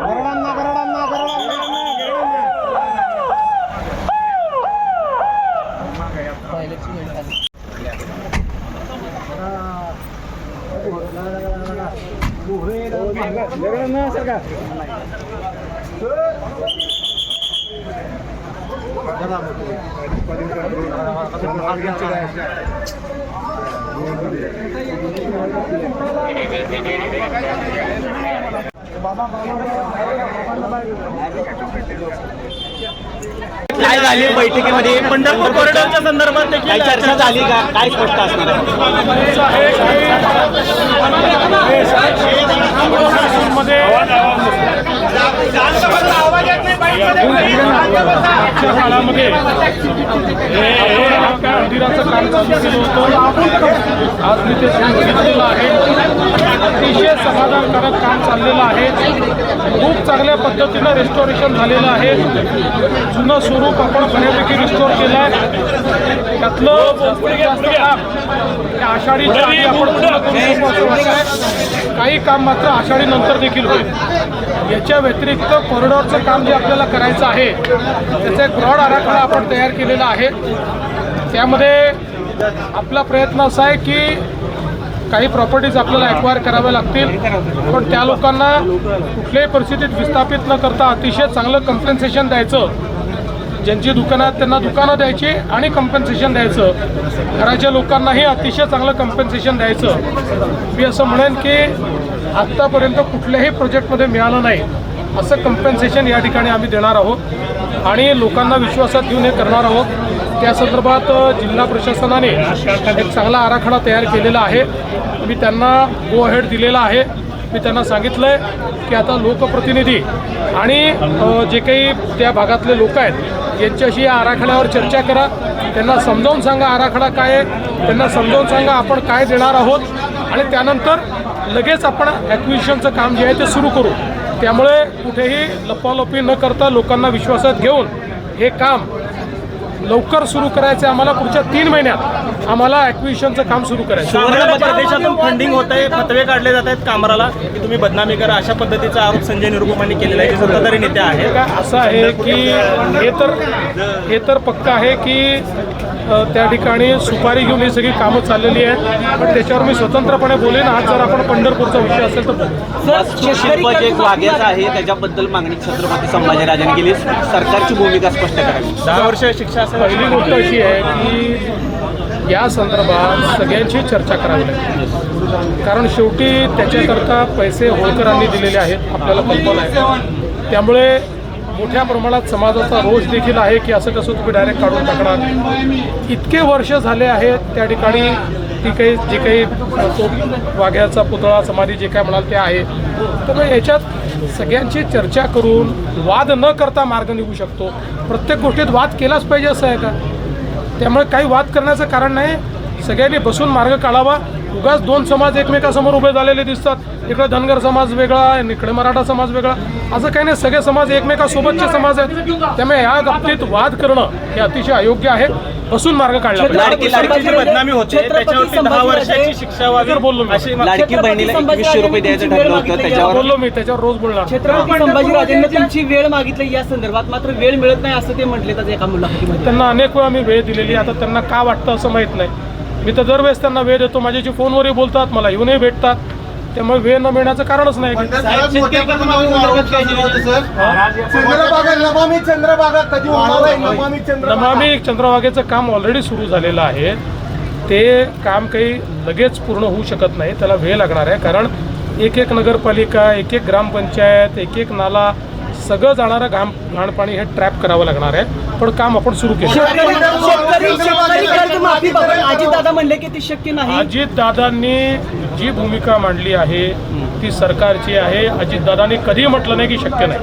కొరడన్నా కొరడన్నా కొరడన్నా జగనన్న సర్కార్ పది काय झाली बैठकीमध्ये? पंढरपूर कॉरिडॉरच्या संदर्भात काही चर्चा झाली का? काय स्पष्ट असणार काळामध्ये हे मंदिराचं काम चालू केलं होतं. आज मी ते सुरू आहे. अतिशय समाधानकारक काम चाललेलं आहे. खूप चांगल्या पद्धतीनं रेस्टॉरेशन झालेलं आहे. जुनं स्वरूप आपण बऱ्यापैकी रिस्टोर केलं आहे आषाढीच्या आधी आपण. काही काम मात्र आषाढी नंतर देखील होईल. याच्या व्यतिरिक्त कॉरिडॉरचं काम जे आपल्याला करायचं आहे त्याचा एक ब्रॉड आराखडा आपण तयार केलेला आहे. त्यामध्ये आपला प्रयत्न असा आहे की काही प्रॉपर्टीज आपल्याला ॲक्वायर कराव्या लागतील पण त्या लोकांना कुठल्याही परिस्थितीत विस्थापित न करता अतिशय चांगलं कम्पेन्सेशन द्यायचं. ज्यांची दुकानं आहेत त्यांना दुकानं द्यायची आणि कम्पेन्सेशन द्यायचं. घराच्या लोकांनाही अतिशय चांगलं कम्पेन्सेशन द्यायचं. मी असं म्हणेन की आत्तापर्यंत कुठल्याही प्रोजेक्टमध्ये मिळालं नाही. असं कम्पेन्सेशन या ठिकाणी आम्ही देणार आहोत आणि लोकांना विश्वासात घेऊन हे करणार आहोत. त्या संदर्भात जिल्हा प्रशासनाने एक चांगला आराखडा तयार केलेला आहे. मी त्यांना गो अहेड दिलेला आहे. मी त्यांना सांगितलं आहे की आता लोकप्रतिनिधी आणि जे काही त्या भागातले लोक आहेत यांच्याशी या आराखड्यावर चर्चा करा. त्यांना समजावून सांगा आराखडा काय आहे. त्यांना समजावून सांगा आपण काय देणार आहोत. आणि त्यानंतर लगेच आपण ॲक्विशनचं काम जे आहे ते सुरू करू. त्यामुळे कुठेही लपालपी न करता लोकांना विश्वासात घेऊन हे काम लवकर सुरू करायचं आम्हाला पुढच्या तीन महिन्यात. आम्हाला ॲक्विजिशनचं काम सुरू करायचं. आहे. परदेशातून फंडिंग होत आहे फतवे काढले जात आहेत कामराला की तुम्ही बदनामी करा अशा पद्धतीचा आरोप संजय निरुपमांनी केलेला आहे जे सत्ताधारी नेते आहेत. काय असं आहे की हे तर हे तर पक्क आहे की त्या ठिकाणी सुपारी घेऊन ही सगळी कामं चाललेली आहेत. पण त्याच्यावर मी स्वतंत्रपणे बोलेन. आज जर आपण पंढरपूरचा विषय असेल तर जे आहे त्याच्याबद्दल मागणी छत्रपती संभाजीराजांनी केली. सरकारची भूमिका स्पष्ट करावी दहा वर्ष शिक्षा पहिली गोष्ट अशी आहे की या संदर्भात सगळ्यांची चर्चा करावी लागेल. कारण शेवटी त्याच्याकरता पैसे होळकरांनी दिलेले आहेत आपल्याला कल्पना आहे. त्यामुळे मोठ्या प्रमाणात समाजाचा रोष देखील आहे की असं कसं तुम्ही डायरेक्ट काढून टाकणार. इतके वर्ष झाले आहेत त्या ठिकाणी ती काही जे काही वाघ्याचा पुतळा समाधी जे काय म्हणाल ते आहे. तर मग याच्यात सगळ्यांची चर्चा करून वाद न करता मार्ग निघू शकतो. प्रत्येक गोष्टीत वाद केलाच पाहिजे असं आहे का? त्यामुळे काही वाद करण्याचं कारण नाही. सगळ्यांनी बसून मार्ग काढावा. उगाच दोन समाज एकमेकासमोर उभे झालेले दिसतात. इकडे धनगर समाज वेगळा आणि इकडे मराठा समाज वेगळा. असं काही नाही. सगळे समाज एकमेकासोबतचे समाज आहेत. त्यामुळे या बाबतीत वाद करणं हे अतिशय अयोग्य आहे. बसून मार्ग काढला पाहिजे. लाडकी लाडकीची बदनामी होते. त्याच्यावरती दहा वर्षाची शिक्षा तर बोललो मी. अशी लाडकी बहिणीला एकवीसशे रुपये द्यायचं ठरलं होतं त्याच्यावर बोललो मी त्याच्यावर रोज बोलणार. छत्रपती संभाजीराजेंनी तुमची वेळ मागितली या संदर्भात मात्र वेळ मिळत नाही असं ते म्हटले एका मुलाखतीमध्ये. त्यांना अनेक वेळा मी वेळ दिलेली आता त्यांना का वाटतं असं माहीत नाही. मी तर दरवेळेस त्यांना वेळ देतो. माझ्याशी फोनवरही बोलतात मला येऊनही भेटतात. त्यामुळे वेळ न मिळण्याचं कारणच नाही. नमामी चंद्रभागेचं काम ऑलरेडी सुरू झालेलं आहे. ते काम काही लगेच पूर्ण होऊ शकत नाही. त्याला वेळ लागणार आहे. कारण एक एक नगरपालिका एक एक ग्रामपंचायत एक एक नाला सगळं जाणारं घाम घाणपाणी हे ट्रॅप करावं लागणार आहे. पण काम आपण सुरू केलं. म्हणले की ते शक्य नाही. अजित दादांनी जी भूमिका मांडली आहे ती सरकारची आहे. अजित दादांनी कधी म्हटलं नाही की शक्य नाही.